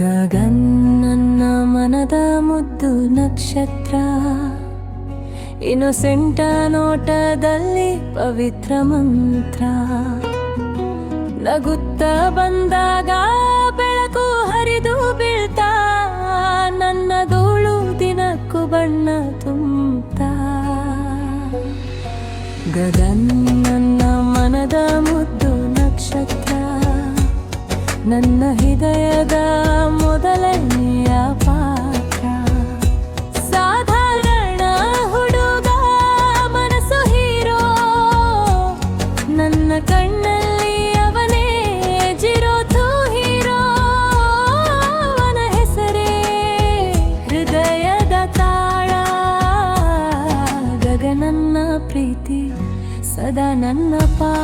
ಗಗನ್ ಮನದ ಮುದ್ದು ನಕ್ಷತ್ರ. ಇನೊಸೆಂಟ ನೋಟದಲ್ಲಿ ಪವಿತ್ರ ಮಂತ್ರ. ನಗುತ್ತ ಬಂದಾಗ ಬೆಳಕು ಹರಿದು ಬೀಳ್ತಾ, ನನ್ನ ಧೂಳು ದಿನಕ್ಕೂ ಬಣ್ಣ ತುಂಬ ಗಗನ್ ನನ್ನ ಹೃದಯದ ಮೊದಲನೆಯ ಪಾತ್ರ. ಸಾಧಾರಣ ಹುಡುಗ, ಮನಸ್ಸು ಹೀರೋ. ನನ್ನ ಕಣ್ಣಲ್ಲಿ ಅವನೇ ಜಿರೋದು ಹೀರೋ. ಅವನ ಹೆಸರೇ ಹೃದಯದ ತಾಳ. ಗಗನನ್ನ ಪ್ರೀತಿ ಸದಾ ನನ್ನ ಪಾ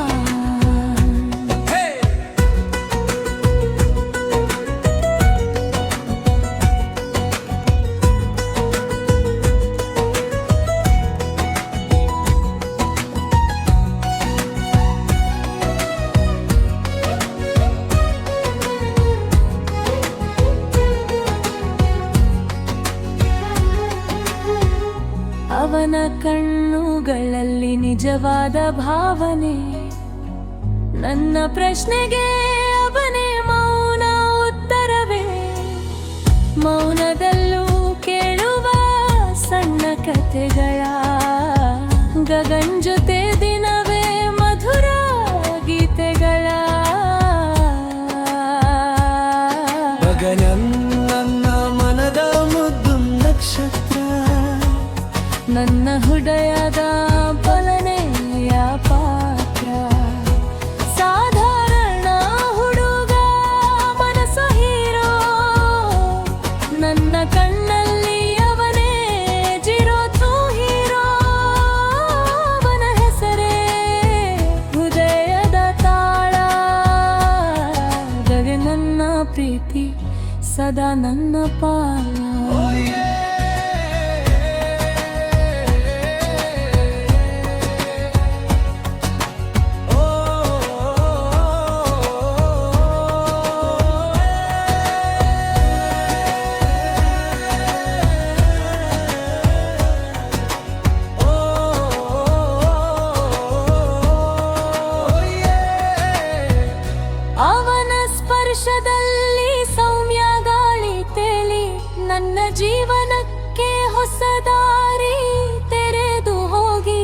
ಕಣ್ಣುಗಳಲ್ಲಿ ನಿಜವಾದ ಭಾವನೆ. ನನ್ನ ಪ್ರಶ್ನೆಗೆ ಅವನೇ ಮೌನ ಉತ್ತರವೇ. ಮೌನದಲ್ಲೂ ಕೇಳುವ ಸಣ್ಣ ಕಥೆಗಳ ಗಗನ್ ಜೊತೆ ದಿನವೇ ಮಧುರ ಗೀತೆಗಳ. ಗಗನನ್ ನನ್ನ ಹೃದಯದ ಬಲನೆಯ ಪಾತ್ರ. ಸಾಧಾರಣ ಹುಡುಗ, ಮನಸ್ಸು ಹೀರೋ. ನನ್ನ ಕಣ್ಣಲ್ಲಿ ಅವನೇ ಜಿರೋತು ಹೀರೋ. ಅವನ ಹೆಸರೇ ಹೃದಯದ ತಾಳ. ಗಗನನ್ನ ಪ್ರೀತಿ, ಸದಾ ನನ್ನ ಪಾಲ. ನನ್ನ ಜೀವನಕ್ಕೆ ಹೊಸದಾರಿ ತೆರೆದು ಹೋಗಿ.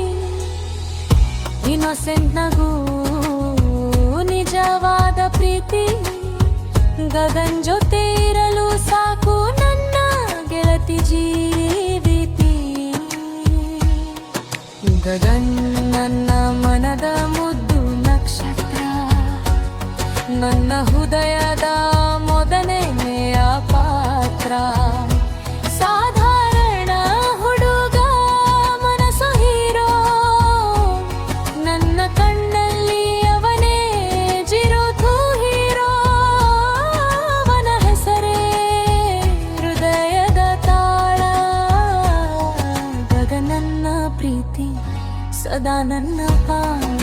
ಇನ್ನೊಸೆಂಟ್ ನಗೂ, ನಿಜವಾದ ಪ್ರೀತಿ. ಗಗನ್ ಜೊತೆ ಇರಲು ಸಾಕು ನನ್ನ ಗೆಳತಿ ಜೀವಿತಿ. ಗಗನ್ ನನ್ನ ಮನದ ಮುದ್ದು ನಕ್ಷತ್ರ. ನನ್ನ ಹೃದಯದ ಗಗನನ್ನ ಪ್ರೀತಿ ಸದಾ ನನ್ನ ಪಾ